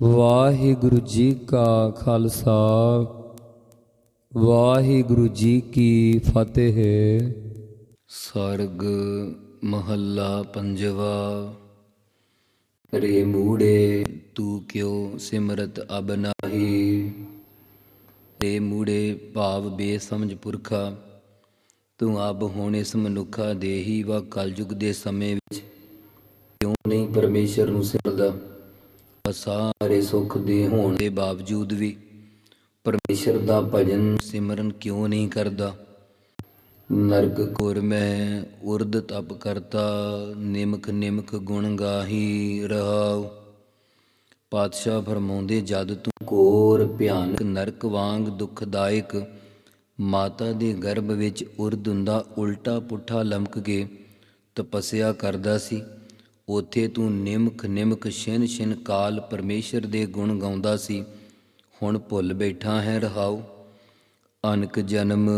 ਵਾਹਿਗੁਰੂ ਜੀ ਕਾ ਖਾਲਸਾ, ਵਾਹਿਗੁਰੂ ਜੀ ਕੀ ਫਤਿਹ। ਸਰਗ ਮਹੱਲਾ ਪੰਜਵਾ, ਰੇ ਮੂੜੇ, ਤੂੰ ਕਿਉ ਸਿਮਰਤ ਅਬ ਨਾਹੀ? ਰੇ ਮੂੜੇ, ਭਾਵ ਬੇਸਮਝ ਪੁਰਖਾ, ਤੂੰ ਅਬ ਹੁਣ ਇਸ ਮਨੁੱਖਾ ਦੇਹੀ ਵਾ, ਕਲਯੁਗ ਦੇ ਸਮੇਂ ਵਿੱਚ ਕਿਉਂ ਨਹੀਂ ਪਰਮੇਸ਼ਰ ਨੂੰ ਸਿਮਰਦਾ? ਸਾਰੇ ਸੁੱਖ ਦੇ ਹੋਣ ਦੇ ਬਾਵਜੂਦ ਵੀ ਪਰਮੇਸ਼ਰ ਦਾ ਭਜਨ ਸਿਮਰਨ ਕਿਉਂ ਨਹੀਂ ਕਰਦਾ? ਨਰਕ ਕੁਰ ਮੈਂ ਉਰਦ ਤਪ ਕਰਤਾ, ਨਿਮਕ ਨਿਮਕ ਗੁਣ ਗਾਹੀ ਰਹਾਉ। ਪਾਤਸ਼ਾਹ ਫਰਮਾਉਂਦੇ, ਜਦ ਤੂੰ ਕੋਰ ਭਿਆਨਕ, ਨਰਕ ਵਾਂਗ ਦੁਖਦਾਇਕ, ਮਾਤਾ ਦੇ ਗਰਭ ਵਿੱਚ ਉਰਦ ਹੁੰਦਾ, ਉਲਟਾ ਪੁੱਠਾ ਲਮਕ ਕੇ ਤਪੱਸਿਆ ਕਰਦਾ ਸੀ। ਉਥੇ ਤੂੰ ਨਿਮਖ ਨਿਮਖ ਛਿਨ ਛਿਨ ਕਾਲ ਪਰਮੇਸ਼ਰ ਦੇ ਗੁਣ ਗਾਉਂਦਾ ਸੀ। ਹੁਣ ਭੁੱਲ ਬੈਠਾ ਹੈ ਰਹਾਉ। ਅਨਕ ਜਨਮ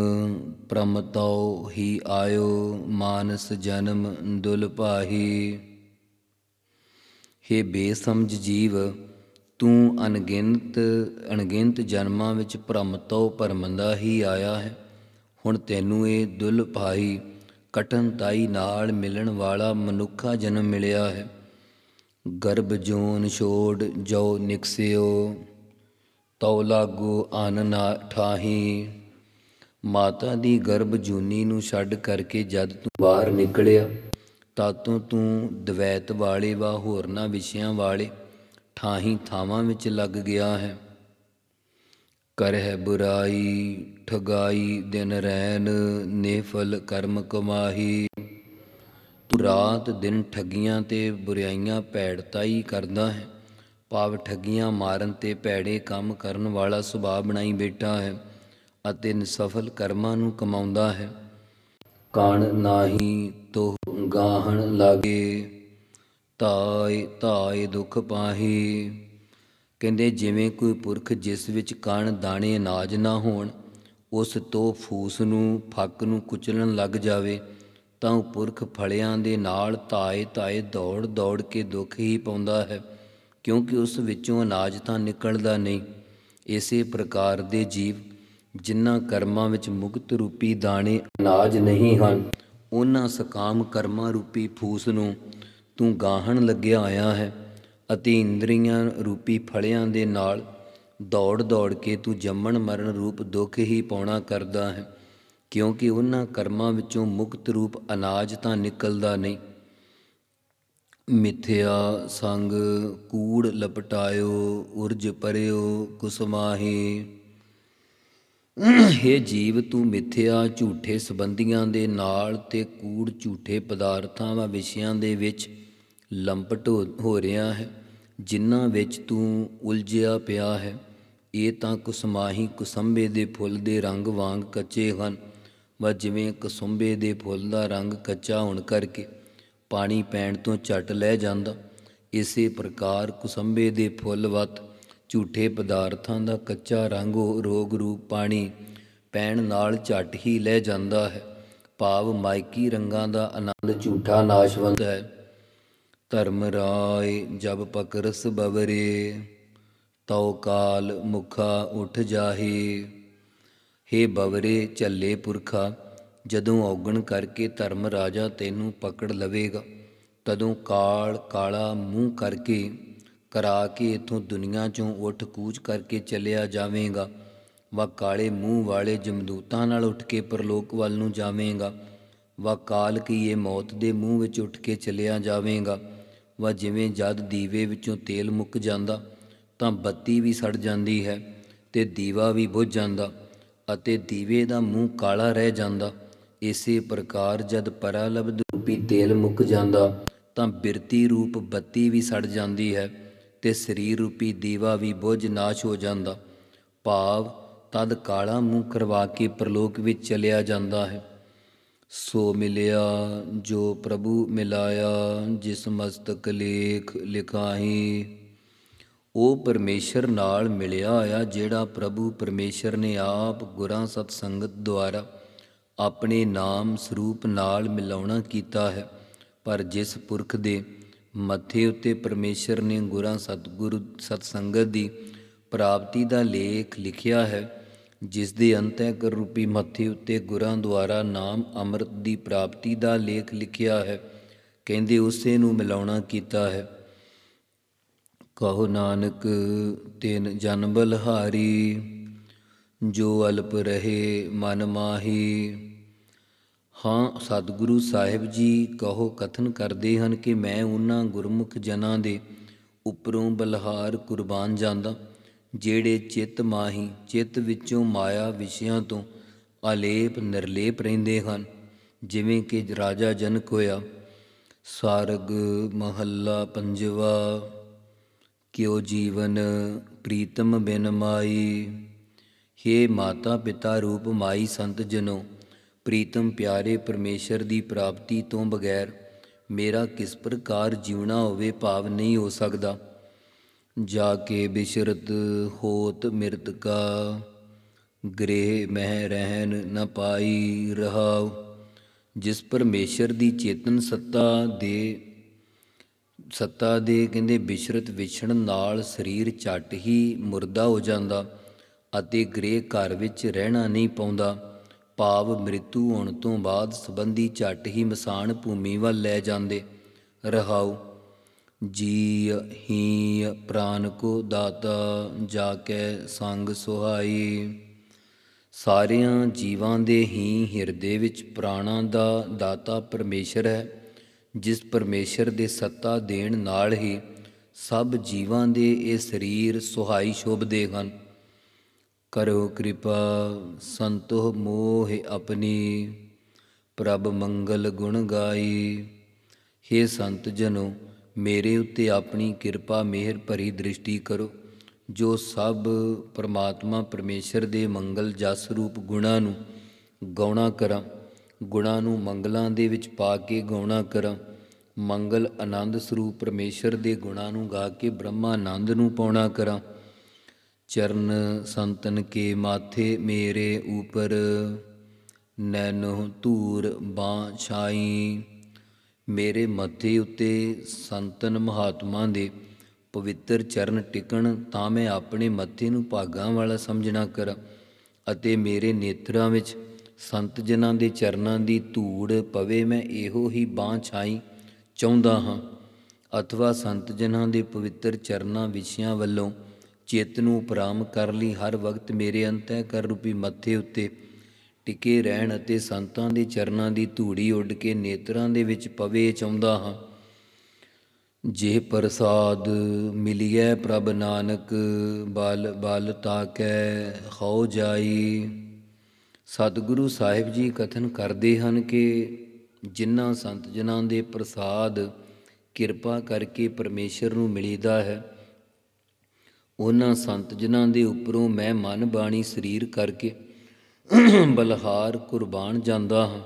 ਪ੍ਰਮਤਉ ਹੀ ਆਇਓ, ਮਾਨਸ ਜਨਮ ਦੁਲ ਭਾਹੀ। ਹੇ ਬੇਸਮਝ ਜੀਵ, ਤੂੰ ਅਣਗਿਣਤ ਅਣਗਿਣਤ ਜਨਮਾਂ ਵਿੱਚ ਭ੍ਰਮਤਉ ਭਰਮੰਦਾ ਹੀ ਆਇਆ ਹੈ। ਹੁਣ ਤੈਨੂੰ ਇਹ ਦੁਲ ਭਾਈ ਕਟਨਤਾਈ ਨਾਲ ਮਿਲਣ ਵਾਲਾ ਮਨੁੱਖਾ ਜਨਮ ਮਿਲਿਆ ਹੈ। ਗਰਭ ਜੋਨ ਛੋੜ ਜੋ ਨਿਕਸਿਓ ਤਉ ਲਾਗੂ ਆਨ ਨਾ ਠਾਹੀ। ਮਾਤਾ ਦੀ ਗਰਭ ਜੂਨੀ ਨੂੰ ਛੱਡ ਕਰਕੇ ਜਦ ਤੂੰ ਬਾਹਰ ਨਿਕਲਿਆ, ਤਾਤੋਂ ਤੂੰ ਦਵੈਤ ਵਾਲੇ ਵਾ ਹੋਰਨਾਂ ਵਿਸ਼ਿਆਂ ਵਾਲੇ ਠਾਹੀ ਥਾਵਾਂ ਵਿੱਚ ਲੱਗ ਗਿਆ ਹੈ। ਕਰਹਿ ਬੁਰਾਈ, ਠਗਾਈ, ਦਿਨ ਰੈਨ ਨੇਫਲ ਕਰਮ ਕਮਾਹੀ। ਤੂੰ ਰਾਤ ਦਿਨ ਠੱਗੀਆਂ ਤੇ ਬੁਰਾਈਆਂ ਭੈੜਤਾਈ ਕਰਦਾ ਹੈ। ਭਾਵ ਠੱਗੀਆਂ ਮਾਰਨ ਤੇ ਭੈੜੇ ਕੰਮ ਕਰਨ ਵਾਲਾ ਸੁਭਾਅ ਬਣਾਈ ਬੈਠਾ ਹੈ ਅਤੇ ਨਿਸਫਲ ਕਰਮਾਂ ਨੂੰ ਕਮਾਉਂਦਾ ਹੈ। ਕਣ ਨਾਹੀ ਤੋ ਗਾਹਣ ਲਾਗੇ ਤਾਏ ਤਾਏ ਦੁਖ ਪਾਹੀ। ਕਹਿੰਦੇ ਜਿਵੇਂ ਕੋਈ ਪੁਰਖ ਜਿਸ ਵਿੱਚ ਕਣ ਦਾਣੇ ਅਨਾਜ ਨਾ ਹੋਣ, ਉਸ ਤੋਂ ਫੂਸ ਨੂੰ, ਫੱਕ ਨੂੰ ਕੁਚਲਣ ਲੱਗ ਜਾਵੇ, ਤਾਂ ਉਹ ਪੁਰਖ ਫਲਿਆਂ ਦੇ ਨਾਲ ਧਾਏ ਧਾਏ ਦੌੜ ਦੌੜ ਕੇ ਦੁੱਖ ਹੀ ਪਾਉਂਦਾ ਹੈ, ਕਿਉਂਕਿ ਉਸ ਵਿੱਚੋਂ ਅਨਾਜ ਤਾਂ ਨਿਕਲਦਾ ਨਹੀਂ। ਇਸੇ ਪ੍ਰਕਾਰ ਦੇ ਜੀਵ ਜਿਨ੍ਹਾਂ ਕਰਮਾਂ ਵਿੱਚ ਮੁਕਤ ਰੂਪੀ ਦਾਣੇ ਅਨਾਜ ਨਹੀਂ ਹਨ, ਉਹਨਾਂ ਸਕਾਮ ਕਰਮਾਂ ਰੂਪੀ ਫੂਸ ਨੂੰ ਤੂੰ ਗਾਹਣ ਲੱਗਿਆ ਆਇਆ ਹੈ। ਅਤੇ ਇੰਦਰੀਆਂ ਰੂਪੀ ਫਲਿਆਂ ਦੇ ਨਾਲ ਦੌੜ ਦੌੜ ਕੇ ਤੂੰ ਜੰਮਣ ਮਰਨ ਰੂਪ ਦੁੱਖ ਹੀ ਪਾਉਣਾ ਕਰਦਾ ਹੈ, ਕਿਉਂਕਿ ਉਹਨਾਂ ਕਰਮਾਂ ਵਿੱਚੋਂ ਮੁਕਤ ਰੂਪ ਅਨਾਜ ਤਾਂ ਨਿਕਲਦਾ ਨਹੀਂ। ਮਿਥਿਆ ਸੰਗ ਕੂੜ ਲਪਟਾਇਓ, ਉਰਜ ਪਰਿਓ ਕੁਸਮਾਹੀ ਹੇ ਜੀਵ, ਤੂੰ ਮਿਥਿਆ ਝੂਠੇ ਸੰਬੰਧੀਆਂ ਦੇ ਨਾਲ ਤੇ ਕੂੜ ਝੂਠੇ ਪਦਾਰਥਾਂ ਵਾ ਵਿਸ਼ਿਆਂ ਦੇ ਵਿੱਚ। ਲੰਪਟ ਹੋ- ਰਿਹਾ ਹੈ, ਜਿਨ੍ਹਾਂ ਵਿੱਚ ਤੂੰ ਉਲਝਿਆ ਪਿਆ ਹੈ। ਇਹ ਤਾਂ ਕੁਸਮਾਹੀ ਕੁਸੰਬੇ ਦੇ ਫੁੱਲ ਦੇ ਰੰਗ ਵਾਂਗ ਕੱਚੇ ਹਨ, ਵਾ ਜਿਵੇਂ ਕਸੁੰਬੇ ਦੇ ਫੁੱਲ ਦਾ ਰੰਗ ਕੱਚਾ ਹੋਣ ਕਰਕੇ ਪਾਣੀ ਪੈਣ ਤੋਂ ਝਟ ਲੈ ਜਾਂਦਾ। ਇਸੇ ਪ੍ਰਕਾਰ ਕੁਸੰਬੇ ਦੇ ਫੁੱਲ ਵਤ ਝੂਠੇ ਪਦਾਰਥਾਂ ਦਾ ਕੱਚਾ ਰੰਗ ਰੋਗ ਰੂਪ ਪਾਣੀ ਪੈਣ ਨਾਲ ਝਟ ਹੀ ਲੈ ਜਾਂਦਾ ਹੈ। ਭਾਵ ਮਾਇਕੀ ਰੰਗਾਂ ਦਾ ਆਨੰਦ ਝੂਠਾ ਨਾਸ਼ਵੰਤ ਹੈ। ਧਰਮ ਰਾਏ ਜਬ ਪਕਰਸ ਬਵਰੇ, ਤਉ ਕਾਲ ਮੁਖਾ ਉਠ ਜਾਹੀ। ਹੇ ਬਵਰੇ, ਝੱਲੇ ਪੁਰਖਾ, ਜਦੋਂ ਔਗਣ ਕਰਕੇ ਧਰਮ ਰਾਜਾ ਤੈਨੂੰ ਪਕੜ ਲਵੇਗਾ, ਤਦੋਂ ਕਾਲ ਕਾਲਾ ਮੂੰਹ ਕਰਕੇ ਕਰਾ ਕੇ ਇਥੋਂ ਦੁਨੀਆ ਚੋਂ ਉੱਠ ਕੂਚ ਕਰਕੇ ਚਲਿਆ ਜਾਵੇਂਗਾ। ਵਾ ਕਾਲੇ ਮੂੰਹ ਵਾਲੇ ਜਮਦੂਤਾਂ ਨਾਲ ਉੱਠ ਕੇ ਪਰਲੋਕ ਵੱਲ ਨੂੰ ਜਾਵੇਂਗਾ। ਵਾ ਕਾਲ ਕੀ ਇਹ ਮੌਤ ਦੇ ਮੂੰਹ ਵਿੱਚ ਉੱਠ ਕੇ ਚਲਿਆ ਜਾਵੇਂਗਾ। ਵਾ ਜਿਵੇਂ ਜਦ ਦੀਵੇ ਵਿੱਚੋਂ ਤੇਲ ਮੁੱਕ ਜਾਂਦਾ, ਤਾਂ ਬੱਤੀ ਵੀ ਸੜ ਜਾਂਦੀ ਹੈ ਤੇ ਦੀਵਾ ਵੀ ਬੁਝ ਜਾਂਦਾ ਅਤੇ ਦੀਵੇ ਦਾ ਮੂੰਹ ਕਾਲਾ ਰਹਿ ਜਾਂਦਾ। ਇਸੇ ਪ੍ਰਕਾਰ ਜਦ ਪਰਾਲਬਧ ਰੂਪੀ ਤੇਲ ਮੁੱਕ ਜਾਂਦਾ, ਤਾਂ ਬਿਰਤੀ ਰੂਪ ਬੱਤੀ ਵੀ ਸੜ ਜਾਂਦੀ ਹੈ ਤੇ ਸਰੀਰ ਰੂਪੀ ਦੀਵਾ ਵੀ ਬੁਝ ਨਾਸ਼ ਹੋ ਜਾਂਦਾ। ਭਾਵ ਤਦ ਕਾਲਾ ਮੂੰਹ ਕਰਵਾ ਕੇ ਪ੍ਰਲੋਕ ਵਿੱਚ ਚਲਿਆ ਜਾਂਦਾ ਹੈ। ਸੋ ਮਿਲਿਆ, ਜੋ ਪ੍ਰਭੂ ਮਿਲਾਇਆ, ਜਿਸ ਮਸਤਕ ਲੇਖ ਲਿਖਾਹੀ। ਉਹ ਪਰਮੇਸ਼ਰ ਨਾਲ ਮਿਲਿਆ ਆ, ਜਿਹੜਾ ਪ੍ਰਭੂ ਪਰਮੇਸ਼ਰ ਨੇ ਆਪ ਗੁਰਾਂ ਸਤ ਸੰਗਤ ਦੁਆਰਾ ਆਪਣੇ ਨਾਮ ਸਰੂਪ ਨਾਲ ਮਿਲਾਉਣਾ ਕੀਤਾ ਹੈ। ਪਰ ਜਿਸ ਪੁਰਖ ਦੇ ਮੱਥੇ ਉੱਤੇ ਪਰਮੇਸ਼ਰ ਨੇ ਗੁਰਾਂ ਸਤਿਗੁਰੂ ਸਤਸੰਗਤ ਦੀ ਪ੍ਰਾਪਤੀ ਦਾ ਲੇਖ ਲਿਖਿਆ ਹੈ ਜਿਸ ਦੇ ਅੰਤ ਕਰ ਰੂਪੀ ਮੱਥੇ ਉੱਤੇ ਗੁਰਾਂ ਦੁਆਰਾ ਨਾਮ ਅੰਮ੍ਰਿਤ ਦੀ ਪ੍ਰਾਪਤੀ ਦਾ ਲੇਖ ਲਿਖਿਆ ਹੈ, ਕਹਿੰਦੇ ਉਸੇ ਨੂੰ ਮਿਲਾਉਣਾ ਕੀਤਾ ਹੈ। ਕਹੋ ਨਾਨਕ, ਤਿਨ ਜਨ ਬਲਹਾਰੀ ਜੋ ਅਲਪ ਰਹੇ ਮਨ ਮਾਹੀ। ਹਾਂ, ਸਤਿਗੁਰੂ ਸਾਹਿਬ ਜੀ, ਕਹੋ ਕਥਨ ਕਰਦੇ ਹਨ ਕਿ ਮੈਂ ਉਹਨਾਂ ਗੁਰਮੁਖ ਜਨਾਂ ਦੇ ਉੱਪਰੋਂ ਬਲਹਾਰ ਕੁਰਬਾਨ ਜਾਂਦਾ। ਜਿਹੜੇ ਚਿੱਤ ਮਾਹੀ, ਚਿੱਤ ਵਿੱਚੋਂ ਮਾਇਆ ਵਿਸ਼ਿਆਂ ਤੋਂ ਅਲੇਪ ਨਿਰਲੇਪ ਰਹਿੰਦੇ ਹਨ। ਜਿਵੇਂ ਕਿ ਰਾਜਾ ਜਨਕ ਹੋਇਆ, ਸਾਰਗ ਮਹੱਲਾ ਪੰਜਵਾ, ਕਿਉ ਜੀਵਨ ਪ੍ਰੀਤਮ ਬਿਨ ਮਾਈ। ਹੇ ਮਾਤਾ ਪਿਤਾ ਰੂਪ ਮਾਈ ਸੰਤ ਜਨੋ, ਪ੍ਰੀਤਮ ਪਿਆਰੇ ਪਰਮੇਸ਼ਰ ਦੀ ਪ੍ਰਾਪਤੀ ਤੋਂ ਬਗੈਰ ਮੇਰਾ ਕਿਸ ਪ੍ਰਕਾਰ ਜੀਵਣਾ ਹੋਵੇ ਭਾਵ ਨਹੀਂ ਹੋ ਸਕਦਾ। ਜਾ ਕੇ ਬਿਸ਼ਰਤ ਹੋਤ ਮਿਰਤ ਕਾ, ਗ੍ਰਹਿ ਮਹਿ ਰਹਿਨ ਨ ਪਾਈ ਰਹਾਉ। ਜਿਸ ਪਰਮੇਸ਼ਰ ਦੀ ਚੇਤਨ ਸੱਤਾ ਦੇ ਸੱਤਾ ਦੇ ਕਹਿੰਦੇ ਬਿਸ਼ਰਤ ਵਿਛਣ ਨਾਲ ਸਰੀਰ ਝੱਟ ਹੀ ਮੁਰਦਾ ਹੋ ਜਾਂਦਾ ਅਤੇ ਗ੍ਰਹਿ ਘਰ ਵਿੱਚ ਰਹਿਣਾ ਨਹੀਂ ਪਾਉਂਦਾ। ਭਾਵ ਮ੍ਰਿਤੂ ਹੋਣ ਤੋਂ ਬਾਅਦ ਸੰਬੰਧੀ ਝੱਟ ਹੀ ਮਸਾਨ ਭੂਮੀ ਵੱਲ ਲੈ ਜਾਂਦੇ। ਰਹਾਉ। ਜੀ ਹੀ ਪ੍ਰਾਨ ਕੋ ਦਾਤਾ ਜਾ ਕੇ ਸੰਗ ਸੁਹਾਈ। ਸਾਰਿਆਂ ਜੀਵਾਂ ਦੇ ਹੀ ਹਿਰਦੇ ਵਿੱਚ ਪ੍ਰਾਣਾਂ ਦਾ ਦਾਤਾ ਪਰਮੇਸ਼ਰ ਹੈ, ਜਿਸ ਪਰਮੇਸ਼ਰ ਦੇ ਸੱਤਾ ਦੇਣ ਨਾਲ ਹੀ ਸਭ ਜੀਵਾਂ ਦੇ ਇਹ ਸਰੀਰ ਸੁਹਾਈ ਸ਼ੋਭਦੇ ਹਨ। ਕਰੋ ਕਿਰਪਾ ਸੰਤੋ ਮੋਹ ਆਪਣੀ, ਪ੍ਰਭ ਮੰਗਲ ਗੁਣ ਗਾਈ। हे ਸੰਤ ਜਨੋ ਮੇਰੇ ਉੱਤੇ ਆਪਣੀ ਕਿਰਪਾ, ਮਿਹਰ ਭਰੀ ਦ੍ਰਿਸ਼ਟੀ ਕਰੋ, ਜੋ ਸਭ ਪਰਮਾਤਮਾ ਪਰਮੇਸ਼ਰ ਦੇ ਮੰਗਲ ਜਸ ਰੂਪ ਗੁਣਾਂ ਨੂੰ ਗਾਉਣਾ ਕਰਾਂ, ਗੁਣਾਂ ਨੂੰ ਮੰਗਲਾਂ ਦੇ ਵਿੱਚ ਪਾ ਕੇ ਗਾਉਣਾ ਕਰਾਂ। ਮੰਗਲ ਆਨੰਦ ਸਰੂਪ ਪਰਮੇਸ਼ਰ ਦੇ ਗੁਣਾਂ ਨੂੰ ਗਾ ਕੇ ਬ੍ਰਹਮਾ ਆਨੰਦ ਨੂੰ ਪਾਉਣਾ ਕਰਾਂ। ਚਰਨ ਸੰਤਨ ਕੇ ਮਾਥੇ ਮੇਰੇ ਉਪਰ ਨੈਨੋ ਧੂਰ ਬਾਂ ਛਾਈ। ਮੇਰੇ ਮੱਥੇ ਉੱਤੇ ਸੰਤਨ ਮਹਾਤਮਾ ਦੇ ਪਵਿੱਤਰ ਚਰਨ ਟਿਕਣ ਤਾਂ ਮੈਂ ਆਪਣੇ ਮੱਥੇ ਨੂੰ ਭਾਗਾਂ ਵਾਲਾ ਸਮਝਣਾ ਕਰਾਂ ਅਤੇ ਮੇਰੇ ਨੇਤਰਾਂ ਵਿੱਚ ਸੰਤ ਜਨਾਂ ਦੇ ਚਰਨਾਂ ਦੀ ਧੂੜ ਪਵੇ, ਮੈਂ ਇਹੋ ਹੀ ਬਾਹ ਛਾਈ ਚਾਹੁੰਦਾ ਹਾਂ। ਅਥਵਾ ਸੰਤ ਜਨਾਂ ਦੇ ਪਵਿੱਤਰ ਚਰਨਾਂ ਵਿਸ਼ਿਆਂ ਵੱਲੋਂ ਚਿੱਤ ਨੂੰ ਉਪਰਾਮ ਕਰ ਲਈ, ਹਰ ਵਕਤ ਮੇਰੇ ਅੰਤੈ ਕਰ ਰੂਪੀ ਮੱਥੇ ਉੱਤੇ ਟਿਕੇ ਰਹਿਣ ਅਤੇ ਸੰਤਾਂ ਦੇ ਚਰਨਾਂ ਦੀ ਧੂੜੀ ਉੱਡ ਕੇ ਨੇਤਰਾਂ ਦੇ ਵਿੱਚ ਪਵੇ ਚਾਹੁੰਦਾ ਹਾਂ। ਜੇ ਪ੍ਰਸਾਦ ਮਿਲਿਐ ਪ੍ਰਭ ਨਾਨਕ, ਬਲ ਬਲ ਤਾਕੈ ਹੋ ਜਾਈ। ਸਤਿਗੁਰੂ ਸਾਹਿਬ ਜੀ ਕਥਨ ਕਰਦੇ ਹਨ ਕਿ ਜਿਨ੍ਹਾਂ ਸੰਤ ਜਨਾਂ ਦੇ ਪ੍ਰਸਾਦ ਕਿਰਪਾ ਕਰਕੇ ਪਰਮੇਸ਼ਰ ਨੂੰ ਮਿਲੀਦਾ ਹੈ, ਉਹਨਾਂ ਸੰਤ ਜਨਾਂ ਦੇ ਉੱਪਰੋਂ ਮੈਂ ਮਨ ਬਾਣੀ ਸਰੀਰ ਕਰਕੇ ਬਲਹਾਰ ਕੁਰਬਾਨ ਜਾਂਦਾ ਹਾਂ।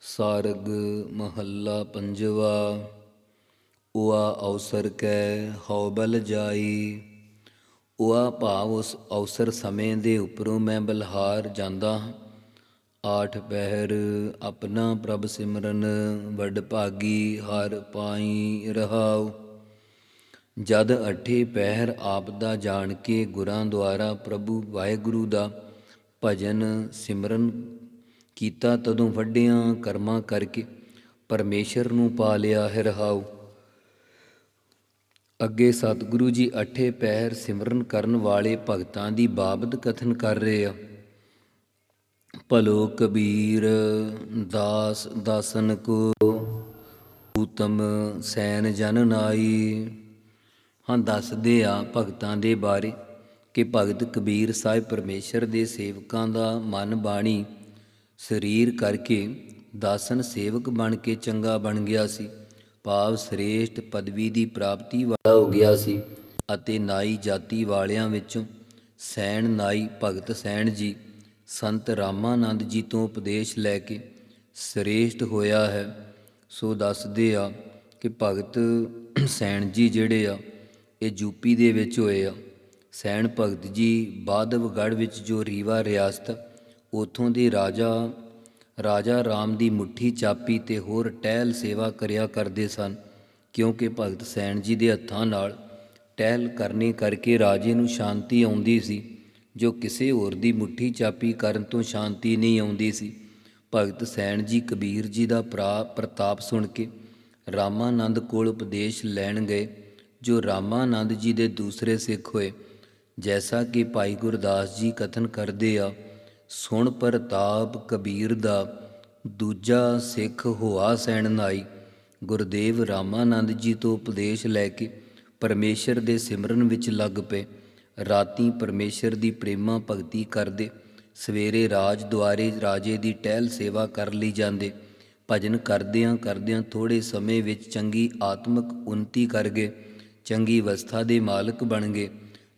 ਸਾਰਗ ਮਹੱਲਾ ਪੰਜਵਾ, ਉਆ ਅਵਸਰ ਕੈ ਹਉ ਜਾਈ। ਉਆ ਭਾਵ ਉਸ ਅਵਸਰ ਸਮੇਂ ਦੇ ਉੱਪਰੋਂ ਮੈਂ ਬਲਹਾਰ ਜਾਂਦਾ ਹਾਂ। ਆਠ ਪਹਿਰ ਆਪਣਾ ਪ੍ਰਭ ਸਿਮਰਨ, ਵੱਡ ਭਾਗੀ ਹਰ ਪਾਈ ਰਹਾਉ। ਜਦ ਅਠੇ ਪਹਿਰ ਆਪ ਦਾ ਜਾਣ ਕੇ ਗੁਰਾਂ ਦੁਆਰਾ ਪ੍ਰਭੂ ਵਾਹਿਗੁਰੂ ਦਾ ਭਜਨ ਸਿਮਰਨ ਕੀਤਾ ਤਦੋਂ ਵੱਡਿਆਂ ਕਰਮਾਂ ਕਰਕੇ ਪਰਮੇਸ਼ਰ ਨੂੰ ਪਾ ਲਿਆ ਹੈ ਰਹਾਉ। ਅੱਗੇ ਸਤਿਗੁਰੂ ਜੀ ਅਠੇ ਪਹਿਰ ਸਿਮਰਨ ਕਰਨ ਵਾਲੇ ਭਗਤਾਂ ਦੀ ਬਾਬਤ ਕਥਨ ਕਰ ਰਹੇ ਆ। ਭਲੋ ਕਬੀਰ ਦਾਸ ਦਾਸਨ ਕੋ ਉਤਮ ਸੈਨ ਜਨ ਨਾਈ। ਹਾਂ, ਦੱਸਦੇ ਆ ਭਗਤਾਂ ਦੇ ਬਾਰੇ। ਕਿ ਭਗਤ ਕਬੀਰ ਸਾਹਿਬ ਪਰਮੇਸ਼ਰ ਦੇ ਸੇਵਕਾਂ ਦਾ ਮਨ ਬਾਣੀ ਸਰੀਰ ਕਰਕੇ ਦਾਸਨ ਸੇਵਕ ਬਣ ਕੇ ਚੰਗਾ ਬਣ ਗਿਆ ਸੀ। ਭਾਵ ਸ੍ਰੇਸ਼ਟ ਪਦਵੀ ਦੀ ਪ੍ਰਾਪਤੀ ਵਾਲਾ ਹੋ ਗਿਆ ਸੀ ਅਤੇ ਨਾਈ ਜਾਤੀ ਵਾਲਿਆਂ ਵਿੱਚੋਂ ਸੈਣ ਨਾਈ ਭਗਤ ਸੈਣ ਜੀ ਸੰਤ ਰਾਮਾਨੰਦ ਜੀ ਤੋਂ ਉਪਦੇਸ਼ ਲੈ ਕੇ ਸ੍ਰੇਸ਼ਟ ਹੋਇਆ ਹੈ। ਸੋ ਦੱਸਦੇ ਆ ਕਿ ਭਗਤ ਸੈਣ ਜੀ ਜਿਹੜੇ ਆ, ਇਹ ਯੂਪੀ ਦੇ ਵਿੱਚ ਹੋਏ ਆ। ਸੈਣ ਭਗਤ ਜੀ ਬਾਦਵਗੜ੍ਹ ਵਿੱਚ ਜੋ ਰੀਵਾ ਰਿਆਸਤ, ਉਥੋਂ ਦੇ ਰਾਜਾ ਰਾਜਾ ਰਾਮ ਦੀ ਮੁੱਠੀ ਚਾਪੀ ਤੇ ਹੋਰ ਟਹਿਲ ਸੇਵਾ ਕਰਿਆ ਕਰਦੇ ਸਨ, ਕਿਉਂਕਿ ਭਗਤ ਸੈਣ ਜੀ ਦੇ ਹੱਥਾਂ ਨਾਲ ਟਹਿਲ ਕਰਨੀ ਕਰਕੇ ਰਾਜੇ ਨੂੰ ਸ਼ਾਂਤੀ ਆਉਂਦੀ ਸੀ, ਜੋ ਕਿਸੇ ਹੋਰ ਦੀ ਮੁੱਠੀ ਚਾਪੀ ਕਰਨ ਤੋਂ ਸ਼ਾਂਤੀ ਨਹੀਂ ਆਉਂਦੀ ਸੀ। ਭਗਤ ਸੈਣ ਜੀ ਕਬੀਰ ਜੀ ਦਾ ਪ੍ਰਾ ਪ੍ਰਤਾਪ ਸੁਣ ਕੇ ਰਾਮਾਨੰਦ ਕੋਲ ਉਪਦੇਸ਼ ਲੈਣ ਗਏ, ਜੋ ਰਾਮਾਨੰਦ ਜੀ ਦੇ ਦੂਸਰੇ ਸਿੱਖ ਹੋਏ। ਜੈਸਾ ਕਿ ਭਾਈ ਗੁਰਦਾਸ ਜੀ ਕਥਨ ਕਰਦੇ ਆ, ਸੁਣ ਪ੍ਰਤਾਪ ਕਬੀਰ ਦਾ, ਦੂਜਾ ਸਿੱਖ ਹੋਆ ਸੈਣ ਨਾਈ। ਗੁਰਦੇਵ ਰਾਮਾਨੰਦ ਜੀ ਤੋਂ ਉਪਦੇਸ਼ ਲੈ ਕੇ ਪਰਮੇਸ਼ਰ ਦੇ ਸਿਮਰਨ ਵਿੱਚ ਲੱਗ ਪਏ। ਰਾਤੀ ਪਰਮੇਸ਼ਰ ਦੀ ਪ੍ਰੇਮਾ ਭਗਤੀ ਕਰਦੇ, ਸਵੇਰੇ ਰਾਜ ਦੁਆਰੇ ਰਾਜੇ ਦੀ ਟਹਿਲ ਸੇਵਾ ਕਰ ਲਈ ਜਾਂਦੇ। ਭਜਨ ਕਰਦਿਆਂ ਕਰਦਿਆਂ ਥੋੜੇ ਸਮੇਂ ਵਿੱਚ ਚੰਗੀ ਆਤਮਿਕ ਉન્નਤੀ ਕਰ ਗਏ। ਚੰਗੀ ਅਵਸਥਾ ਦੇ ਮਾਲਕ ਬਣ ਗਏ।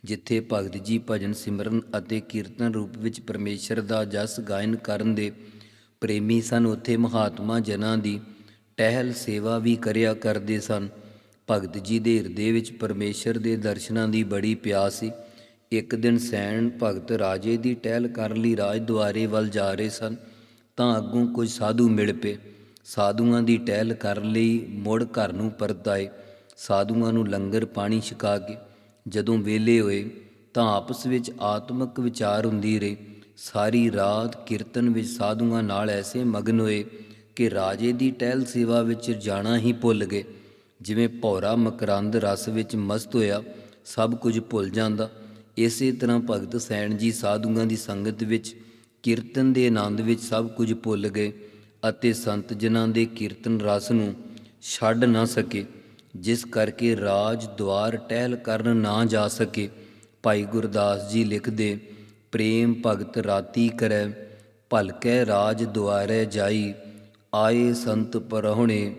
ਜਿੱਥੇ ਭਗਤ ਜੀ ਭਜਨ ਸਿਮਰਨ ਅਤੇ ਕੀਰਤਨ ਰੂਪ ਵਿੱਚ ਪਰਮੇਸ਼ਰ ਦਾ ਜਸ ਗਾਇਨ ਕਰਨ ਦੇ ਪ੍ਰੇਮੀ ਸਨ, ਉੱਥੇ ਮਹਾਤਮਾ ਜਨਾਂ ਦੀ ਟਹਿਲ ਸੇਵਾ ਵੀ ਕਰਿਆ ਕਰਦੇ ਸਨ। ਭਗਤ ਜੀ ਦੇ ਹਿਰਦੇ ਵਿੱਚ ਪਰਮੇਸ਼ਰ ਦੇ ਦਰਸ਼ਨਾਂ ਦੀ ਬੜੀ ਪਿਆਸ ਸੀ। ਇੱਕ ਦਿਨ ਸੈਣ ਭਗਤ ਰਾਜੇ ਦੀ ਟਹਿਲ ਕਰਨ ਲਈ ਰਾਜ ਦੁਆਰੇ ਵੱਲ ਜਾ ਰਹੇ ਸਨ, ਤਾਂ ਅੱਗੋਂ ਕੁਝ ਸਾਧੂ ਮਿਲ ਪਏ। ਸਾਧੂਆਂ ਦੀ ਟਹਿਲ ਕਰਨ ਲਈ ਮੁੜ ਘਰ ਨੂੰ ਪਰਤ ਆਏ। ਸਾਧੂਆਂ ਨੂੰ ਲੰਗਰ ਪਾਣੀ ਛਕਾ ਕੇ ਜਦੋਂ ਵੇਲੇ ਹੋਏ ਤਾਂ ਆਪਸ ਵਿੱਚ ਆਤਮਿਕ ਵਿਚਾਰ ਹੁੰਦੀ ਰਹੀ। ਸਾਰੀ ਰਾਤ ਕੀਰਤਨ ਵਿੱਚ ਸਾਧੂਆਂ ਨਾਲ ਐਸੇ ਮਗਨ ਹੋਏ ਕਿ ਰਾਜੇ ਦੀ ਟਹਿਲ ਸੇਵਾ ਵਿੱਚ ਜਾਣਾ ਹੀ ਭੁੱਲ ਗਏ। ਜਿਵੇਂ ਭੌਰਾ ਮਕਰੰਦ ਰਸ ਵਿੱਚ ਮਸਤ ਹੋਇਆ, ਸਭ ਕੁਝ ਭੁੱਲ ਜਾਂਦਾ। ਇਸੇ ਤਰ੍ਹਾਂ ਭਗਤ ਸੈਣ ਜੀ ਸਾਧੂਆਂ ਦੀ ਸੰਗਤ ਵਿੱਚ ਕੀਰਤਨ ਦੇ ਆਨੰਦ ਵਿੱਚ ਸਭ ਕੁਝ ਭੁੱਲ ਗਏ ਅਤੇ ਸੰਤ ਜਨਾਂ ਦੇ ਕੀਰਤਨ ਰਸ ਨੂੰ ਛੱਡ ਨਾ ਸਕੇ। ਜਿਸ ਕਰਕੇ ਰਾਜ ਦੁਆਰ ਟਹਿਲ ਕਰਨ ਨਾ ਜਾ ਸਕੇ। ਭਾਈ ਗੁਰਦਾਸ ਜੀ ਲਿਖਦੇ, ਪ੍ਰੇਮ ਭਗਤ ਰਾਤੀ ਕਰੈ, ਭਲਕੈ ਰਾਜ ਦੁਆਰੇ ਜਾਈ। ਆਏ ਸੰਤ ਪਰਹੁਣੇ,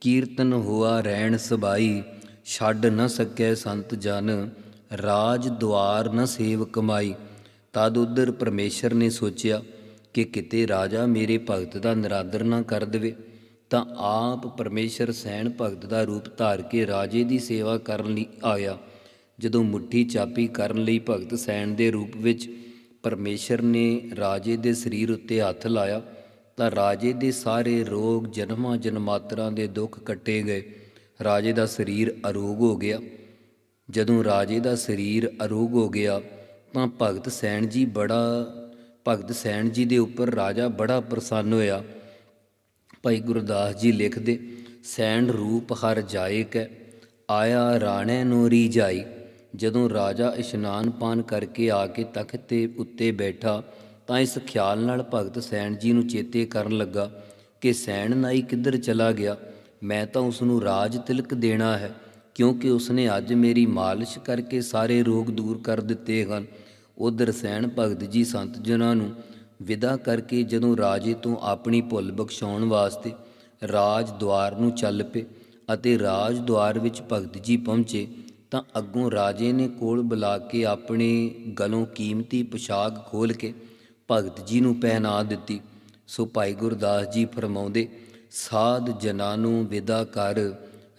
ਕੀਰਤਨ ਹੋਆ ਰਹਿਣ ਸਬਾਈ। ਛੱਡ ਨ ਸਕੈ ਸੰਤ ਜਨ, ਰਾਜ ਦੁਆਰ ਨ ਸੇਵ ਕਮਾਈ। ਤਦ ਉਧਰ ਪਰਮੇਸ਼ਰ ਨੇ ਸੋਚਿਆ ਕਿ ਕਿਤੇ ਰਾਜਾ ਮੇਰੇ ਭਗਤ ਦਾ ਨਿਰਾਦਰ ਨਾ ਕਰ ਦੇਵੇ। ਤਾਂ ਆਪ ਪਰਮੇਸ਼ਰ ਸੈਣ ਭਗਤ ਦਾ ਰੂਪ ਧਾਰ ਕੇ ਰਾਜੇ ਦੀ ਸੇਵਾ ਕਰਨ ਲਈ ਆਇਆ। ਜਦੋਂ ਮੁੱਠੀ ਚਾਪੀ ਕਰਨ ਲਈ ਭਗਤ ਸੈਣ ਦੇ ਰੂਪ ਵਿੱਚ ਪਰਮੇਸ਼ਰ ਨੇ ਰਾਜੇ ਦੇ ਸਰੀਰ ਉੱਤੇ ਹੱਥ ਲਾਇਆ, ਤਾਂ ਰਾਜੇ ਦੇ ਸਾਰੇ ਰੋਗ, ਜਨਮਾਂ, ਜਨਮਾਤਰਾਂ ਦੇ ਦੁੱਖ ਕੱਟੇ ਗਏ। ਰਾਜੇ ਦਾ ਸਰੀਰ ਅਰੋਗ ਹੋ ਗਿਆ। ਜਦੋਂ ਰਾਜੇ ਦਾ ਸਰੀਰ ਅਰੋਗ ਹੋ ਗਿਆ, ਤਾਂ ਭਗਤ ਸੈਣ ਜੀ ਬੜਾ, ਭਗਤ ਸੈਣ ਜੀ ਦੇ ਉੱਪਰ ਰਾਜਾ ਬੜਾ ਪ੍ਰਸੰਨ ਹੋਇਆ। ਭਾਈ ਗੁਰਦਾਸ ਜੀ ਲਿਖਦੇ ਸੈਣ ਰੂਪ ਹਰ ਜਾਇਕ ਕੈ, ਆਇਆ ਰਾਣੇ ਨੂੰ ਰੀਜਾਈ ਜਦੋਂ ਰਾਜਾ ਇਸ਼ਨਾਨ ਪਾਨ ਕਰਕੇ ਆ ਕੇ ਤਖਤ ਤੇ ਉੱਤੇ ਬੈਠਾ, ਤਾਂ ਇਸ ਖਿਆਲ ਨਾਲ ਭਗਤ ਸੈਣ ਜੀ ਨੂੰ ਚੇਤੇ ਕਰਨ ਲੱਗਾ ਕਿ ਸੈਣ ਨਾਈ ਕਿੱਧਰ ਚਲਾ ਗਿਆ। ਮੈਂ ਤਾਂ ਉਸ ਨੂੰ ਰਾਜ ਤਿਲਕ ਦੇਣਾ ਹੈ, ਕਿਉਂਕਿ ਉਸਨੇ ਅੱਜ ਮੇਰੀ ਮਾਲਿਸ਼ ਕਰਕੇ ਸਾਰੇ ਰੋਗ ਦੂਰ ਕਰ ਦਿੱਤੇ ਹਨ। ਉਧਰ ਸੈਣ ਭਗਤ ਜੀ ਸੰਤ ਜਨਾਂ ਨੂੰ ਵਿਦਾ ਕਰਕੇ ਜਦੋਂ ਰਾਜੇ ਤੋਂ ਆਪਣੀ ਭੁੱਲ ਬਖਸ਼ਾਉਣ ਵਾਸਤੇ ਰਾਜ ਦੁਆਰ ਨੂੰ ਚੱਲ ਪਏ ਅਤੇ ਰਾਜ ਦੁਆਰ ਵਿੱਚ ਭਗਤ ਜੀ ਪਹੁੰਚੇ, ਤਾਂ ਅੱਗੋਂ ਰਾਜੇ ਨੇ ਕੋਲ ਬੁਲਾ ਕੇ ਆਪਣੇ ਗਲੋਂ ਕੀਮਤੀ ਪੋਸ਼ਾਕ ਖੋਲ ਕੇ ਭਗਤ ਜੀ ਨੂੰ ਪਹਿਨਾ ਦਿੱਤੀ। ਸੋ ਭਾਈ ਗੁਰਦਾਸ ਜੀ ਫਰਮਾਉਂਦੇ, ਸਾਧ ਜਨਾਂ ਨੂੰ ਵਿਦਾ ਕਰ।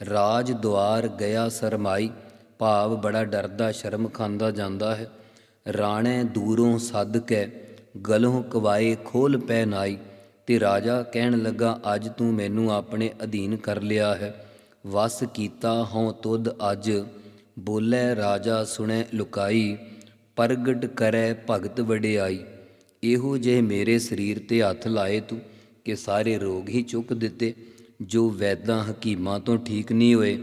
ਰਾਜ ਦੁਆਰ ਗਿਆ ਸਰਮਾਈ, ਭਾਵ ਬੜਾ ਡਰਦਾ, ਸ਼ਰਮ ਖਾਂਦਾ ਜਾਂਦਾ ਹੈ। ਰਾਣੇ ਦੂਰੋਂ ਸੱਦ ਕੇ ਗਲੋਂ ਕਵਾਏ ਖੋਲ ਪੈ ਨਾਈ, ਤੇ ਰਾਜਾ ਕਹਿਣ ਲੱਗਾ, ਅੱਜ ਤੂੰ ਮੈਨੂੰ ਆਪਣੇ ਅਧੀਨ ਕਰ ਲਿਆ ਹੈ। ਵਸ ਕੀਤਾ ਹਉ ਤੁਧ ਅੱਜ। ਬੋਲੇ, ਰਾਜਾ ਸੁਣੈ ਲੁਕਾਈ, ਪ੍ਰਗਟ ਕਰੈ ਭਗਤ ਵਡਿਆਈ। ਇਹੋ ਜੇ ਮੇਰੇ ਸਰੀਰ ਤੇ ਹੱਥ ਲਾਏ ਤੂੰ, ਕਿ ਸਾਰੇ ਰੋਗ ਹੀ ਚੁੱਕ ਦਿੱਤੇ। ਜੋ ਵੈਦਾਂ ਹਕੀਮਾਂ ਤੋਂ ਠੀਕ ਨਹੀਂ ਹੋਏ,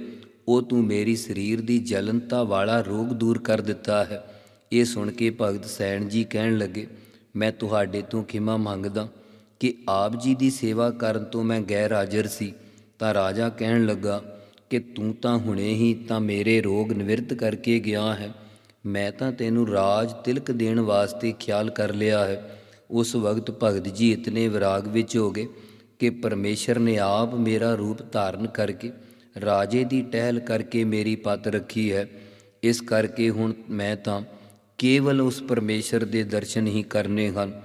ਉਹ ਤੂੰ ਮੇਰੀ ਸਰੀਰ ਦੀ ਜਲਨਤਾ ਵਾਲਾ ਰੋਗ ਦੂਰ ਕਰ ਦਿੱਤਾ ਹੈ। ਇਹ ਸੁਣ ਕੇ ਭਗਤ ਸੈਣ ਜੀ ਕਹਿਣ ਲੱਗੇ ਮੈਂ ਤੁਹਾਡੇ ਤੋਂ ਖਿਮਾ ਮੰਗਦਾ ਕਿ ਆਪ ਜੀ ਦੀ ਸੇਵਾ ਕਰਨ ਤੋਂ ਮੈਂ ਗੈਰ ਹਾਜ਼ਰ ਸੀ, ਤਾਂ ਰਾਜਾ ਕਹਿਣ ਲੱਗਾ ਕਿ ਤੂੰ ਤਾਂ ਹੁਣੇ ਹੀ ਤਾਂ ਮੇਰੇ ਰੋਗ ਨਿਵਰਤ ਕਰਕੇ ਗਿਆ ਹੈ। ਮੈਂ ਤਾਂ ਤੈਨੂੰ ਰਾਜ ਤਿਲਕ ਦੇਣ ਵਾਸਤੇ ਖਿਆਲ ਕਰ ਲਿਆ ਹੈ। ਉਸ ਵਕਤ ਭਗਤ ਜੀ ਇਤਨੇ ਵਿਰਾਗ ਵਿੱਚ ਹੋ ਗਏ ਕਿ ਪਰਮੇਸ਼ਰ ਨੇ ਆਪ ਮੇਰਾ ਰੂਪ ਧਾਰਨ ਕਰਕੇ ਰਾਜੇ ਦੀ ਟਹਿਲ ਕਰਕੇ ਮੇਰੀ ਪਤ ਰੱਖੀ ਹੈ। ਇਸ ਕਰਕੇ ਹੁਣ ਮੈਂ ਤਾਂ ਕੇਵਲ ਉਸ ਪਰਮੇਸ਼ਰ ਦੇ ਦਰਸ਼ਨ ਹੀ ਕਰਨੇ ਹਨ,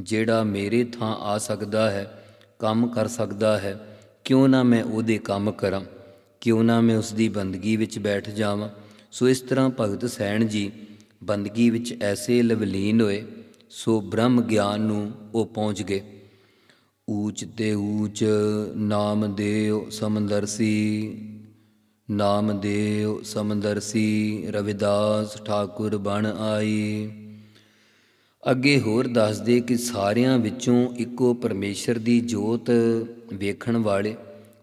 ਜਿਹੜਾ ਮੇਰੇ ਥਾਂ ਆ ਸਕਦਾ ਹੈ, ਕੰਮ ਕਰ ਸਕਦਾ ਹੈ। ਕਿਉਂ ਨਾ ਮੈਂ ਉਹਦੇ ਕੰਮ ਕਰਾਂ? ਕਿਉਂ ਨਾ ਮੈਂ ਉਸ ਦੀ ਬੰਦਗੀ ਵਿੱਚ ਬੈਠ ਜਾਵਾਂ? ਸੋ ਇਸ ਤਰ੍ਹਾਂ ਭਗਤ ਸੈਣ ਜੀ ਬੰਦਗੀ ਵਿੱਚ ਐਸੇ ਲਵਲੀਨ ਹੋਏ, ਸੋ ਬ੍ਰਹਮ ਗਿਆਨ ਨੂੰ ਉਹ ਪਹੁੰਚ ਗਏ। ਊਚ ਤੇ ਊਚ ਨਾਮ ਦੇਉ ਸਮੰਦਰਸੀ ਨਾਮਦੇਵ ਸਮਦਰਸੀ ਰਵਿਦਾਸ ਠਾਕੁਰ ਬਣ ਆਈ। ਅੱਗੇ ਹੋਰ ਦੱਸਦੇ ਕਿ ਸਾਰਿਆਂ ਵਿੱਚੋਂ ਇੱਕੋ ਪਰਮੇਸ਼ਰ ਦੀ ਜੋਤ ਵੇਖਣ ਵਾਲੇ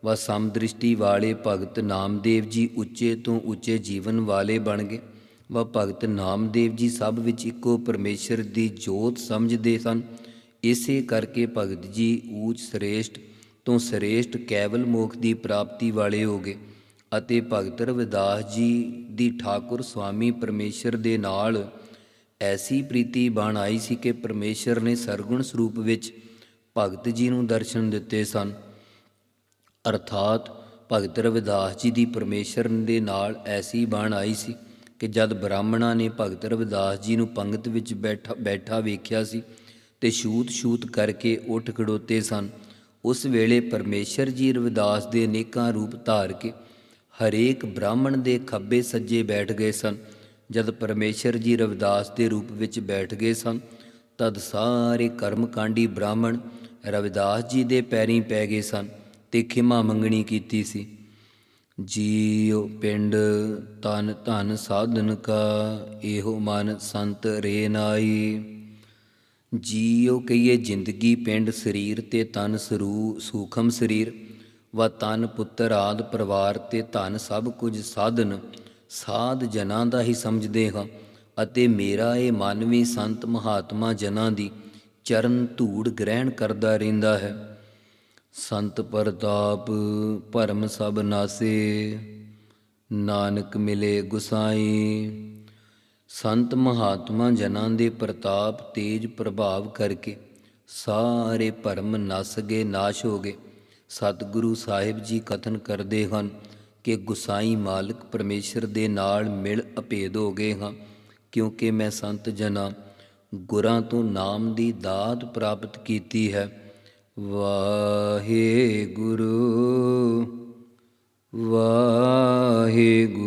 ਵਾ ਸਮਦ੍ਰਿਸ਼ਟੀ ਵਾਲੇ ਭਗਤ ਨਾਮਦੇਵ ਜੀ ਉੱਚੇ ਤੋਂ ਉੱਚੇ ਜੀਵਨ ਵਾਲੇ ਬਣ ਗਏ। ਵਾ ਭਗਤ ਨਾਮਦੇਵ ਜੀ ਸਭ ਵਿੱਚ ਇੱਕੋ ਪਰਮੇਸ਼ਰ ਦੀ ਜੋਤ ਸਮਝਦੇ ਸਨ। ਇਸੇ ਕਰਕੇ ਭਗਤ ਜੀ ਊਚ ਸ੍ਰੇਸ਼ਟ ਤੋਂ ਸ੍ਰੇਸ਼ਟ ਕੇਵਲ ਮੋਖ ਦੀ ਪ੍ਰਾਪਤੀ ਵਾਲੇ ਹੋ ਗਏ। ਅਤੇ ਭਗਤ ਰਵਿਦਾਸ ਜੀ ਦੀ ਠਾਕੁਰ ਸੁਆਮੀ ਪਰਮੇਸ਼ਰ ਦੇ ਨਾਲ ਐਸੀ ਪ੍ਰੀਤੀ ਬਣ ਆਈ ਸੀ ਕਿ ਪਰਮੇਸ਼ਰ ਨੇ ਸਰਗੁਣ ਸਰੂਪ ਵਿੱਚ ਭਗਤ ਜੀ ਨੂੰ ਦਰਸ਼ਨ ਦਿੱਤੇ ਸਨ। ਅਰਥਾਤ ਭਗਤ ਰਵਿਦਾਸ ਜੀ ਦੀ ਪਰਮੇਸ਼ਰ ਦੇ ਨਾਲ ਐਸੀ ਬਾਣ ਆਈ ਸੀ ਕਿ ਜਦ ਬ੍ਰਾਹਮਣਾਂ ਨੇ ਭਗਤ ਰਵਿਦਾਸ ਜੀ ਨੂੰ ਪੰਗਤ ਵਿੱਚ ਬੈਠਾ ਬੈਠਾ ਵੇਖਿਆ ਸੀ ਤੇ ਛੂਤ-ਛੂਤ ਕਰਕੇ ਉੱਠ ਖੜੋਤੇ ਸਨ, ਉਸ ਵੇਲੇ ਪਰਮੇਸ਼ਰ ਜੀ ਰਵਿਦਾਸ ਦੇ ਅਨੇਕਾਂ ਰੂਪ ਧਾਰ ਕੇ ਹਰੇਕ ਬ੍ਰਾਹਮਣ ਦੇ ਖੱਬੇ ਸੱਜੇ ਬੈਠ ਗਏ ਸਨ। ਜਦ ਪਰਮੇਸ਼ਰ ਜੀ ਰਵਿਦਾਸ ਦੇ ਰੂਪ ਵਿੱਚ ਬੈਠ ਗਏ ਸਨ, ਤਦ ਸਾਰੇ ਕਰਮਕਾਂਡੀ ਬ੍ਰਾਹਮਣ ਰਵਿਦਾਸ ਜੀ ਦੇ ਪੈਰੀਂ ਪੈ ਗਏ ਸਨ ਤੇ ਖਿਮਾ ਮੰਗਣੀ ਕੀਤੀ ਸੀ। ਜੀਉ ਪਿੰਡ ਤਨ ਧਨ ਸਾਧਨ ਕਾ, ਇਹੋ ਮਨ ਸੰਤ ਰੇਨਾਈ ਜੀਉ ਕਹੀਏ ਜ਼ਿੰਦਗੀ ਪਿੰਡ ਸਰੀਰ ਤੇ ਤਨ ਸਰੂ ਸੂਖਮ ਸਰੀਰ ਵਾ ਤਨ ਪੁੱਤਰ ਆਦ ਪਰਿਵਾਰ ਤੇ ਧਨ ਸਭ ਕੁਝ ਸਾਧਨ, ਸਾਧ ਜਨਾਂ ਦਾ ਹੀ ਸਮਝਦੇ ਹਾਂ, ਅਤੇ ਮੇਰਾ ਇਹ ਮਨ ਵੀ ਸੰਤ ਮਹਾਤਮਾ ਜਨਾਂ ਦੀ ਚਰਨ ਧੂੜ ਗ੍ਰਹਿਣ ਕਰਦਾ ਰਹਿੰਦਾ ਹੈ। ਸੰਤ ਪ੍ਰਤਾਪ, ਭਰਮ ਸਭ ਨਾਸੇ, ਨਾਨਕ ਮਿਲੇ ਗੁਸਾਈ। ਸੰਤ ਮਹਾਤਮਾ ਜਨਾਂ ਦੇ ਪ੍ਰਤਾਪ ਤੇਜ ਪ੍ਰਭਾਵ ਕਰਕੇ ਸਾਰੇ ਭਰਮ ਨਸ ਗਏ, ਨਾਸ਼ ਹੋ ਗਏ। ਸਤਿਗੁਰੂ ਸਾਹਿਬ ਜੀ ਕਥਨ ਕਰਦੇ ਹਨ ਕਿ ਗੁਸਾਈ ਮਾਲਕ ਪਰਮੇਸ਼ਰ ਦੇ ਨਾਲ ਮਿਲ ਅਭੇਦ ਹੋ ਗਏ ਹਾਂ, ਕਿਉਂਕਿ ਮੈਂ ਸੰਤ ਜਨਾ ਗੁਰਾਂ ਤੋਂ ਨਾਮ ਦੀ ਦਾਤ ਪ੍ਰਾਪਤ ਕੀਤੀ ਹੈ। ਵਾਹਿਗੁਰੂ ਵਾਹਿਗੁਰੂ। ਵਾਹਿਗੁਰੂ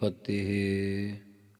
ਫਤਿਹ